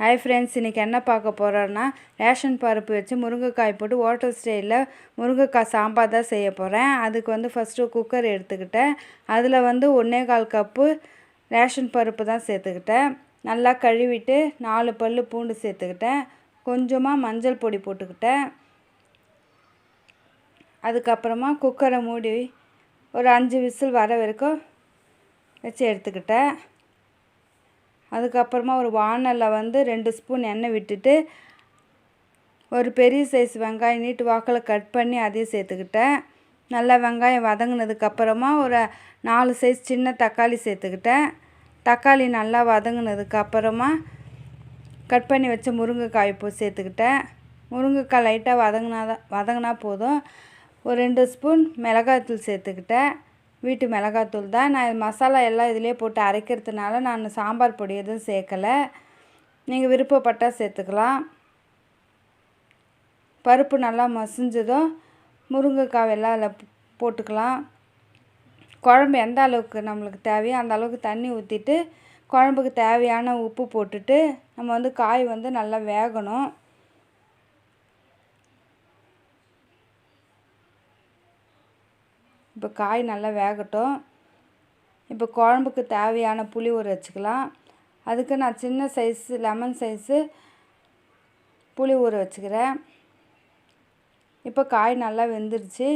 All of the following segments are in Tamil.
ஹாய் ஃப்ரெண்ட்ஸ் இன்றைக்கி என்ன பார்க்க போகிறோன்னா ரேஷன் பருப்பு வச்சு முருங்கைக்காய் போட்டு ஹோட்டல் ஸ்டைலில் முருங்கைக்காய் சாம்பார் தான் செய்ய போகிறேன் அதுக்கு வந்து ஃபஸ்ட்டு குக்கர் எடுத்துக்கிட்டேன். அதில் வந்து ஒன்றே கால் கப்பு ரேஷன் பருப்பு தான் சேர்த்துக்கிட்டேன். நல்லா கழுவிட்டு நாலு பல் பூண்டு சேர்த்துக்கிட்டேன். கொஞ்சமாக மஞ்சள் பொடி போட்டுக்கிட்டேன். அதுக்கப்புறமா குக்கரை மூடி ஒரு அஞ்சு விசில் வர வரைக்கும் வச்சு எடுத்துக்கிட்டேன். அதுக்கப்புறமா ஒரு வானலில் வந்து ரெண்டு ஸ்பூன் எண்ணெய் விட்டுட்டு ஒரு பெரிய சைஸ் வெங்காயம் நீட்டு வாக்கில் கட் பண்ணி அதையும் சேர்த்துக்கிட்டேன். நல்லா வெங்காயம் வதங்கினதுக்கப்புறமா ஒரு நாலு சைஸ் சின்ன தக்காளி சேர்த்துக்கிட்டேன். தக்காளி நல்லா வதங்கினதுக்கப்புறமா கட் பண்ணி வச்ச முருங்கைக்காய் இப்போ சேர்த்துக்கிட்டேன். முருங்கைக்காய் லைட்டாக வதங்கினா தான் வதங்கினா போதும். ஒரு ரெண்டு ஸ்பூன் மிளகாய்த்தூள் சேர்த்துக்கிட்டேன். வீட்டு மிளகாத்தூள் தான். நான் மசாலா எல்லாம் இதிலே போட்டு அரைக்கிறதுனால நான் சாம்பார் பொடி எதுவும் சேர்க்கலை. நீங்கள் விருப்பப்பட்டால் சேர்த்துக்கலாம். பருப்பு நல்லா மசிஞ்சதும் முருங்கைக்காய் எல்லாம் அதில் போட்டுக்கலாம். குழம்பு எந்த அளவுக்கு நம்மளுக்கு தேவையோ அந்த அளவுக்கு தண்ணி ஊற்றிட்டு குழம்புக்கு தேவையான உப்பு போட்டுட்டு நம்ம வந்து காய் வந்து நல்லா வேகணும். இப்போ காய் நல்லா வேகட்டும். இப்போ குழம்புக்கு தேவையான புளி ஊற வச்சுக்கலாம். அதுக்கு நான் சின்ன சைஸு லெமன் சைஸு புளி ஊற வச்சுக்கிறேன். இப்போ காய் நல்லா வெந்துருச்சு.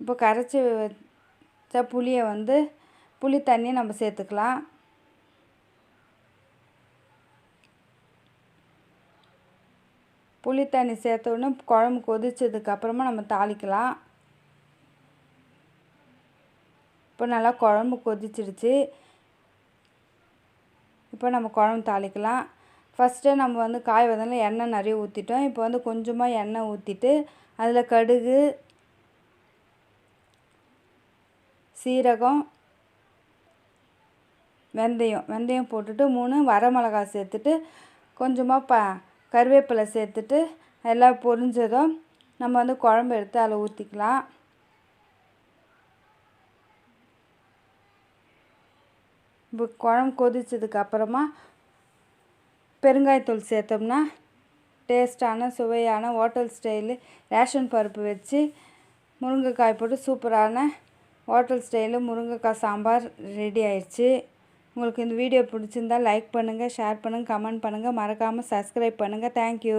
இப்போ கரைச்சி வச்ச புளியை வந்து புளி தண்ணியை நம்ம சேர்த்துக்கலாம். புளி தண்ணி சேர்த்த உடனே குழம்பு கொதிச்சதுக்கப்புறமா நம்ம தாளிக்கலாம். இப்போ நல்லா குழம்பு கொதிச்சிடுச்சு இப்போ நம்ம குழம்பு தாளிக்கலாம். ஃபஸ்ட்டு நம்ம வந்து காய் வதனில் எண்ணெய் நிறைய ஊற்றிட்டோம் இப்போ வந்து கொஞ்சமாக எண்ணெய் ஊற்றிட்டு அதில் கடுகு சீரகம் வெந்தயம் வெந்தயம் போட்டுட்டு மூணு வரமிளகாய் சேர்த்துட்டு கொஞ்சமாக ப கருவேப்பிலை சேர்த்துட்டு எல்லாம் பொரிஞ்சதும் நம்ம வந்து குழம்பு எடுத்து அதில் ஊற்றிக்கலாம் இப்போ குழம்பு கொதித்ததுக்கு அப்புறமா பெருங்காயத்தூள் சேர்த்தோம்னா டேஸ்ட்டான சுவையான ஹோட்டல் ஸ்டைலு ரேஷன் பருப்பு வச்சு முருங்கைக்காய் போட்டு சூப்பரான ஹோட்டல் ஸ்டைலு முருங்கைக்காய் சாம்பார் ரெடி ஆயிடுச்சு. உங்களுக்கு இந்த வீடியோ பிடிச்சிருந்தால் லைக் பண்ணுங்கள் ஷேர் பண்ணுங்கள் கமெண்ட் பண்ணுங்கள் மறக்காமல் சப்ஸ்கிரைப் பண்ணுங்கள் தேங்க்யூ.